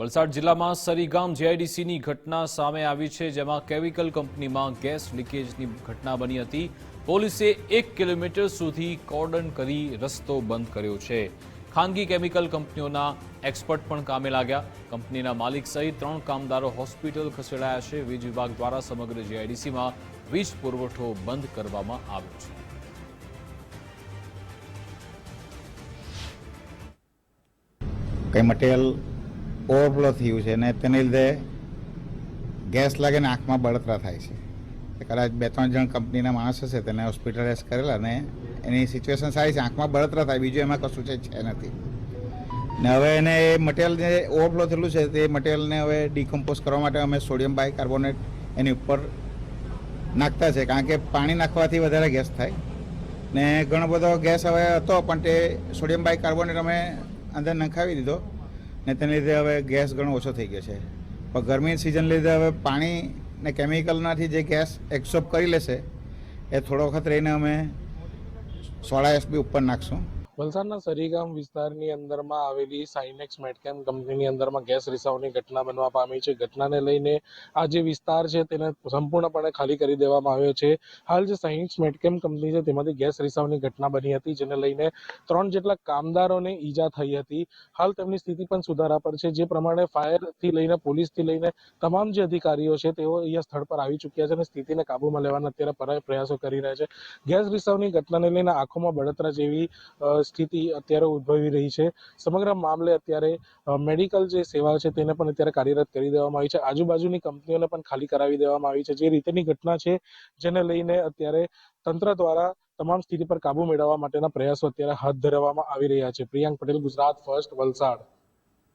વલસાડ જિલ્લામાં સરીગામ જીઆઈડીસીની ઘટના સામે આવી છે, જેમાં કેમિકલ કંપનીમાં ગેસ લીકેજની ઘટના બની હતી. પોલીસે એક કિલોમીટર સુધી કોર્ડન કરી રસ્તો બંધ કર્યો છે. ખાનગી કેમિકલ કંપનીઓના એક્સપર્ટ પણ કામે લાગ્યા. કંપનીના માલિક સહિત ત્રણ કામદારો હોસ્પિટલ ખસેડાયા છે. વીજ વિભાગ દ્વારા સમગ્ર જીઆઈડીસીમાં વીજ પુરવઠો બંધ કરવામાં આવ્યો છે. કઈ મટીરિયલ ઓવરફ્લો થયું છે અને તેને લીધે ગેસ લાગે ને આંખમાં બળતરા થાય છે. કદાચ બે ત્રણ જણ કંપનીના માણસ હશે તેને હોસ્પિટલાઇઝ કરેલા અને એની સિચ્યુએશન સારી છે, આંખમાં બળતરા થાય, બીજું એમાં કશું છે નથી. ને હવે એને એ મટીરિયલ જે ઓવરફ્લો થયેલું છે, તે મટીરિયલને હવે ડિકમ્પોઝ કરવા માટે અમે સોડિયમ બાયકાર્બોનેટ એની ઉપર નાખતા છે, કારણ કે પાણી નાખવાથી વધારે ગેસ થાય. ને ઘણો બધો ગેસ હવે હતો, પણ તે સોડિયમ બાયકાર્બોનેટ અમે અંદર નખાવી દીધો. ને તેને લીધે હવે ગેસ ઘણો ઓછો થઈ ગયો છે. પણ ગરમીની સિઝન લીધે હવે પાણી ને કેમિકલનાથી જે ગેસ એબ્સોર્બ કરી લેશે, એ થોડો વખત રહીને અમે સોડા એસબી ઉપર નાખશું. વલસાડના સરીગામ વિસ્તારની અંદરમાં આવેલી સાઇનેક્સ મેટકેમ કંપનીની અંદરમાં ગેસ રિસાવની ઘટના બનવા પામી છે. ઘટનાને લઈને આ જે વિસ્તાર છે તેને સંપૂર્ણપણે ખાલી કરી દેવામાં આવ્યો છે. હાલ જે સાઇનેક્સ મેટકેમ કંપની છે તેમાંથી ગેસ રિસાવની ઘટના બની હતી, જેને લઈને ત્રણ જેટલા કામદારોને ઈજા થઈ હતી. હાલ તેમની સ્થિતિ પણ સુધારા પર છે. જે પ્રમાણે ફાયરથી લઈને પોલીસથી લઈને તમામ જે અધિકારીઓ છે તેઓ અહીંયા સ્થળ પર આવી ચૂક્યા છે અને સ્થિતિને કાબૂમાં લેવાના અત્યારે પ્રયાસો કરી રહ્યા છે. ગેસ રિસાવની ઘટનાને લઈને આંખોમાં બળતરા જેવી સ્થિતિ અત્યારે ઉદ્ભવી રહી છે. સમગ્ર મામલે અત્યારે મેડિકલ જે સેવા છે તેને પણ અત્યારે કાર્યરત કરી દેવામાં આવી છે. આજુબાજુની કંપનીઓને પણ ખાલી કરાવી દેવામાં આવી છે. જે રીતેની ઘટના છે જેને લઈને અત્યારે તંત્ર દ્વારા તમામ સ્થિતિ પર કાબુ મેળવવા માટેના પ્રયાસો અત્યારે હાથ ધરવામાં આવી રહ્યા છે. પ્રિયાંક પટેલ, ગુજરાત ફર્સ્ટ, વલસાડ.